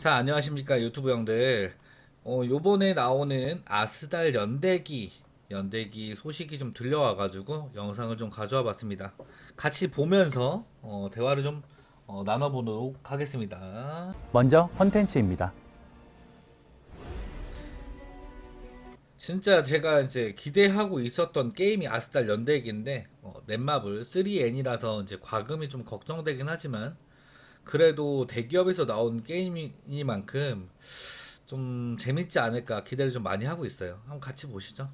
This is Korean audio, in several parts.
자, 안녕하십니까 유튜브 형들. 어, 요번에 나오는 아스달 연대기, 연대기 소식이 좀 들려와가지고 영상을 좀 가져와 봤습니다. 같이 보면서 어, 대화를 좀 어, 나눠보도록 하겠습니다. 먼저 컨텐츠입니다. 진짜 제가 이제 기대하고 있었던 게임이 아스달 연대기인데 어, 넷마블 3N이라서 이제 과금이 좀 걱정되긴 하지만 그래도 대기업에서 나온 게임이니만큼 좀 재밌지 않을까 기대를 좀 많이 하고 있어요. 한번 같이 보시죠.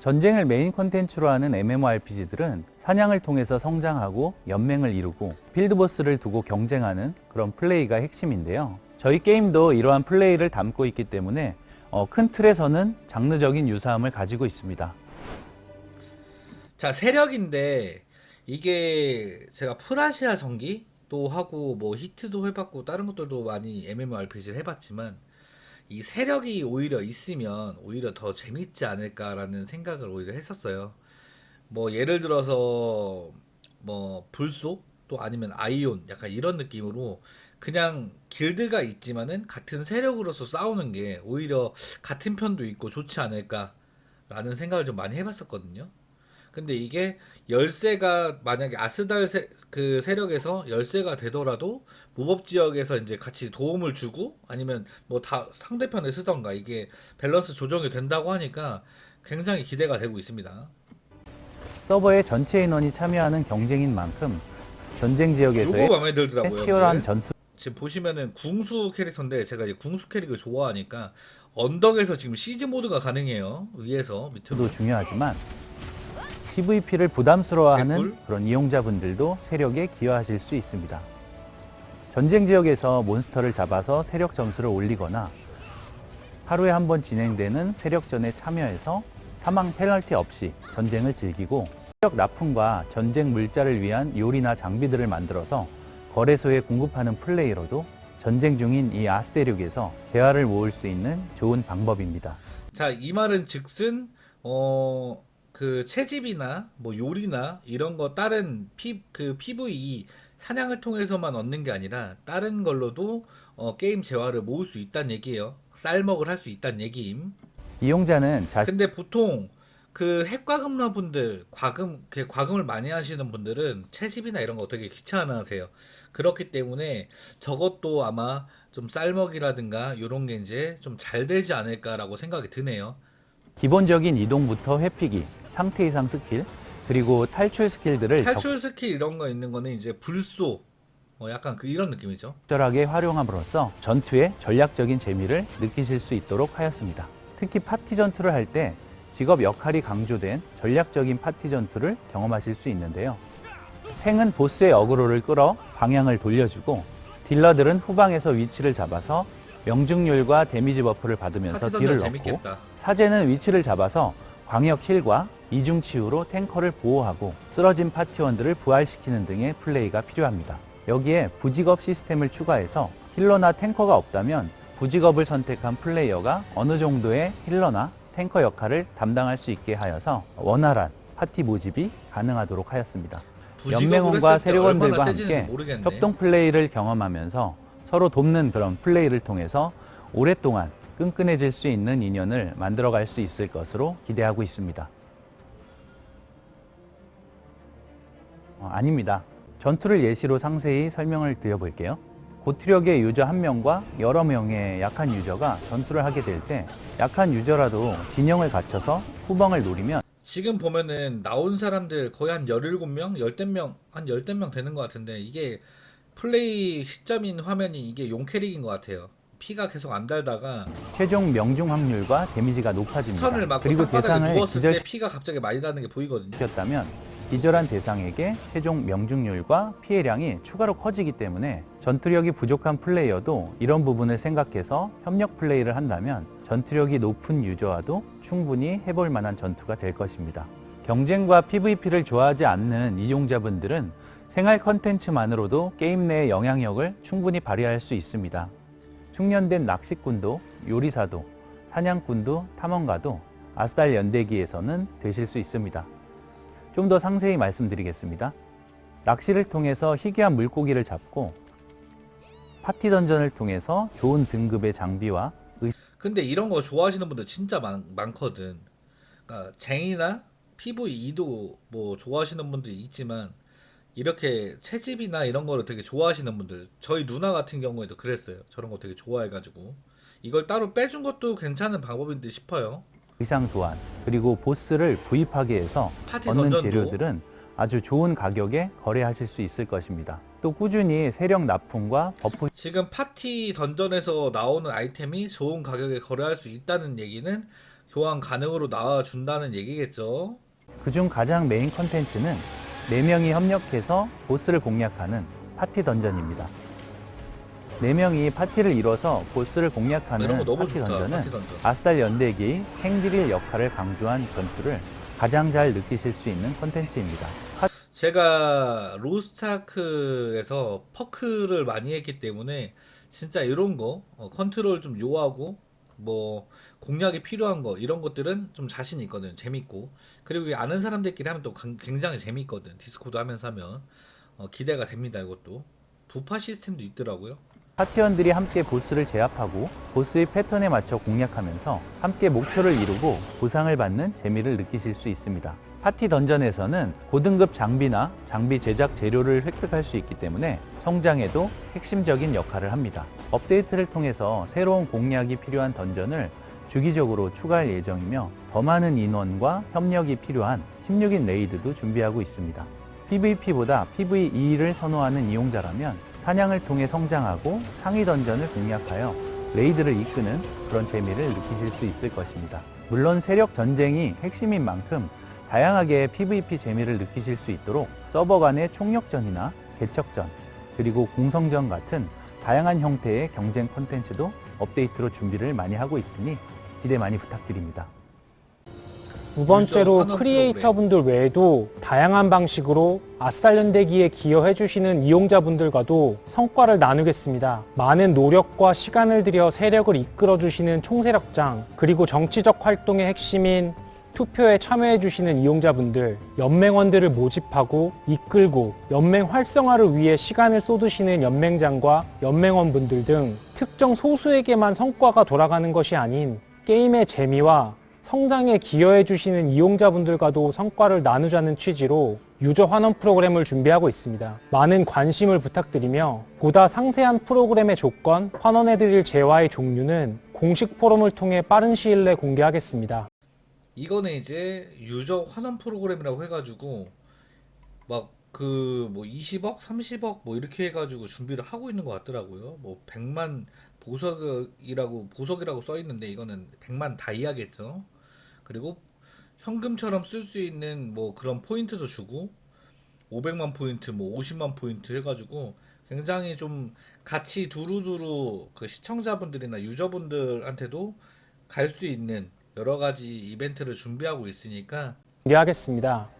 전쟁을 메인 컨텐츠로 하는 MMORPG들은 사냥을 통해서 성장하고 연맹을 이루고 필드보스를 두고 경쟁하는 그런 플레이가 핵심인데요. 저희 게임도 이러한 플레이를 담고 있기 때문에 어, 큰 틀에서는 장르적인 유사함을 가지고 있습니다. 자, 세력인데 이게 제가 프라시아 전기 또 하고 뭐 히트도 해봤고 다른 것들도 많이 MMORPG를 해봤지만 이 세력이 오히려 있으면 오히려 더 재밌지 않을까라는 생각을 오히려 했었어요. 뭐 예를 들어서 뭐 불소 또 아니면 아이온 약간 이런 느낌으로 그냥 길드가 있지만은 같은 세력으로서 싸우는 게 오히려 같은 편도 있고 좋지 않을까라는 생각을 좀 많이 해봤었거든요. 근데 이게 열세가 만약에 아스달 세, 그 세력에서 열세가 되더라도 무법 지역에서 이제 같이 도움을 주고 아니면 뭐 다 상대편에 쓰던가 이게 밸런스 조정이 된다고 하니까 굉장히 기대가 되고 있습니다. 서버의 전체 인원이 참여하는 경쟁인 만큼 전쟁 지역에서의. 치열한 근데. 전투 지금 보시면은 궁수 캐릭터인데 제가 이제 궁수 캐릭을 좋아하니까 언덕에서 지금 시즈 모드가 가능해요. 위에서 밑으로. 도 중요하지만 PVP를 부담스러워하는 댓글? 그런 이용자분들도 세력에 기여하실 수 있습니다. 전쟁 지역에서 몬스터를 잡아서 세력 점수를 올리거나 하루에 한 번 진행되는 세력전에 참여해서 사망 페널티 없이 전쟁을 즐기고 세력 납품과 전쟁 물자를 위한 요리나 장비들을 만들어서 거래소에 공급하는 플레이로도 전쟁 중인 이 아스대륙에서 재화를 모을 수 있는 좋은 방법입니다. 자, 이 말은 즉슨 어, 그 채집이나 뭐 요리나 이런 거 다른 피, 그 PVE 사냥을 통해서만 얻는 게 아니라 다른 걸로도 어, 게임 재화를 모을 수 있다는 얘기예요. 쌀먹을 할 수 있다는 얘기임. 이용자는 자신 근데 보통 그 핵과금러 분들 과금 그 과금을 많이 하시는 분들은 채집이나 이런 거 되게 귀찮아하세요. 그렇기 때문에 저것도 아마 좀 쌀먹이라든가 이런 게 이제 좀 잘 되지 않을까라고 생각이 드네요. 기본적인 이동부터 회피기, 상태 이상 스킬, 그리고 탈출 스킬들을 탈출 스킬 이런 거 있는 거는 이제 불소 뭐 약간 그 이런 느낌이죠. 적절하게 활용함으로써 전투의 전략적인 재미를 느끼실 수 있도록 하였습니다. 특히 파티 전투를 할 때 직업 역할이 강조된 전략적인 파티 전투를 경험하실 수 있는데요. 탱은 보스의 어그로를 끌어 방향을 돌려주고 딜러들은 후방에서 위치를 잡아서 명중률과 데미지 버프를 받으면서 딜을 넣고 재밌겠다. 사제는 위치를 잡아서 광역 힐과 이중 치유로 탱커를 보호하고 쓰러진 파티원들을 부활시키는 등의 플레이가 필요합니다. 여기에 부직업 시스템을 추가해서 힐러나 탱커가 없다면 부직업을 선택한 플레이어가 어느 정도의 힐러나 탱커 역할을 담당할 수 있게 하여서 원활한 파티 모집이 가능하도록 하였습니다. 연맹원과 세력원들과 함께 모르겠네. 협동 플레이를 경험하면서 서로 돕는 그런 플레이를 통해서 오랫동안 끈끈해질 수 있는 인연을 만들어갈 수 있을 것으로 기대하고 있습니다. 어, 아닙니다. 전투를 예시로 상세히 설명을 드려볼게요. 고투력의 유저 한 명과 여러 명의 약한 유저가 전투를 하게 될 때 약한 유저라도 진영을 갖춰서 후방을 노리면 지금 보면은 나온 사람들 거의 한 17명, 10명, 한 10명 되는 것 같은데 이게 플레이 시점인 화면이 이게 용 캐릭인 것 같아요. 피가 계속 안 달다가 최종 명중 확률과 데미지가 높아집니다. 스턴을 맞고 그리고 대상을 누웠을 기절 때 피가 갑자기 많이 나는 게 보이거든요. 시켰다면 기절한 대상에게 최종 명중률과 피해량이 추가로 커지기 때문에 전투력이 부족한 플레이어도 이런 부분을 생각해서 협력 플레이를 한다면 전투력이 높은 유저와도 충분히 해볼 만한 전투가 될 것입니다. 경쟁과 PVP를 좋아하지 않는 이용자분들은 생활 컨텐츠만으로도 게임 내의 영향력을 충분히 발휘할 수 있습니다. 숙련된 낚시꾼도 요리사도 사냥꾼도 탐험가도 아스달 연대기에서는 되실 수 있습니다. 좀 더 상세히 말씀드리겠습니다. 낚시를 통해서 희귀한 물고기를 잡고 파티 던전을 통해서 좋은 등급의 장비와 근데 이런 거 좋아하시는 분들 진짜 많, 많거든. 그러니까 쟁이나 PVE도 뭐 좋아하시는 분들이 있지만 이렇게 채집이나 이런 거를 되게 좋아하시는 분들 저희 누나 같은 경우에도 그랬어요. 저런 거 되게 좋아해가지고 이걸 따로 빼준 것도 괜찮은 방법인데 싶어요. 의상 도안 그리고 보스를 구입하기 위해서 파티 얻는 던전도 재료들은 아주 좋은 가격에 거래하실 수 있을 것입니다. 또 꾸준히 세력 납품과 버프 지금 파티 던전에서 나오는 아이템이 좋은 가격에 거래할 수 있다는 얘기는 교환 가능으로 나와준다는 얘기겠죠. 그중 가장 메인 컨텐츠는 4명이 협력해서 보스를 공략하는 파티 던전입니다. 4명이 파티를 이뤄서 보스를 공략하는 파티 좋다. 던전은 파티 던전. 아쌀 연대기 행드릴 역할을 강조한 전투를 가장 잘 느끼실 수 있는 컨텐츠입니다. 제가 로스타크에서 퍼크를 많이 했기 때문에 진짜 이런 거 어, 컨트롤 좀 요하고 뭐 공략이 필요한 거 이런 것들은 좀 자신 있거든 재밌고 그리고 아는 사람들끼리 하면 또 강- 굉장히 재밌거든 디스코드 하면서 하면 어, 기대가 됩니다 이것도 부파 시스템도 있더라고요 파티원들이 함께 보스를 제압하고 보스의 패턴에 맞춰 공략하면서 함께 목표를 이루고 보상을 받는 재미를 느끼실 수 있습니다. 파티 던전에서는 고등급 장비나 장비 제작 재료를 획득할 수 있기 때문에 성장에도 핵심적인 역할을 합니다. 업데이트를 통해서 새로운 공략이 필요한 던전을 주기적으로 추가할 예정이며 더 많은 인원과 협력이 필요한 16인 레이드도 준비하고 있습니다. PVP보다 PVE를 선호하는 이용자라면 사냥을 통해 성장하고 상위 던전을 공략하여 레이드를 이끄는 그런 재미를 느끼실 수 있을 것입니다. 물론 세력 전쟁이 핵심인 만큼 다양하게 PVP 재미를 느끼실 수 있도록 서버 간의 총력전이나 개척전, 그리고 공성전 같은 다양한 형태의 경쟁 콘텐츠도 업데이트로 준비를 많이 하고 있으니 기대 많이 부탁드립니다. 두 번째로 환원 크리에이터 분들 외에도 다양한 방식으로 아싸 연대기에 기여해 주시는 이용자분들과도 성과를 나누겠습니다. 많은 노력과 시간을 들여 세력을 이끌어 주시는 총세력장, 그리고 정치적 활동의 핵심인 투표에 참여해 주시는 이용자분들, 연맹원들을 모집하고 이끌고 연맹 활성화를 위해 시간을 쏟으시는 연맹장과 연맹원분들 등 특정 소수에게만 성과가 돌아가는 것이 아닌 게임의 재미와 성장에 기여해 주시는 이용자분들과도 성과를 나누자는 취지로 유저 환원 프로그램을 준비하고 있습니다. 많은 관심을 부탁드리며 보다 상세한 프로그램의 조건, 환원해 드릴 재화의 종류는 공식 포럼을 통해 빠른 시일 내에 공개하겠습니다. 이거는 이제 유저 환원 프로그램이라고 해가지고 막 그 뭐 20억, 30억 뭐 이렇게 해가지고 준비를 하고 있는 것 같더라고요. 뭐 100만 보석이라고 보석이라고 써 있는데 이거는 100만 다이아겠죠. 그리고 현금처럼 쓸 수 있는 뭐 그런 포인트도 주고 500만 포인트, 뭐 50만 포인트 해가지고 굉장히 좀 같이 두루두루 그 시청자분들이나 유저분들한테도 갈 수 있는 여러 가지 이벤트를 준비하고 있으니까 공개하겠습니다.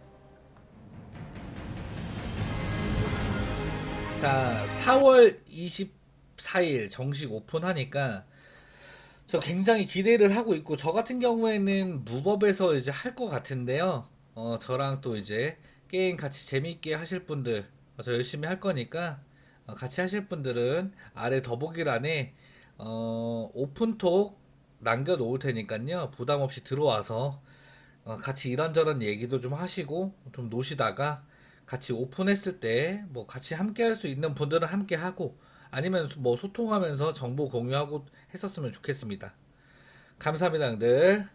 자 4월 24일 정식 오픈하니까 저 굉장히 기대를 하고 있고 저 같은 경우에는 무법에서 이제 할 것 같은데요. 어 저랑 또 이제 게임 같이 재밌게 하실 분들 어, 저 열심히 할 거니까 어, 같이 하실 분들은 아래 더보기란에 어 오픈톡 남겨 놓을 테니까요. 부담 없이 들어와서 어, 같이 이런저런 얘기도 좀 하시고 좀 노시다가 같이 오픈했을 때 뭐 같이 함께 할 수 있는 분들은 함께 하고 아니면 뭐 소통하면서 정보 공유하고 했었으면 좋겠습니다. 감사합니다, 형들.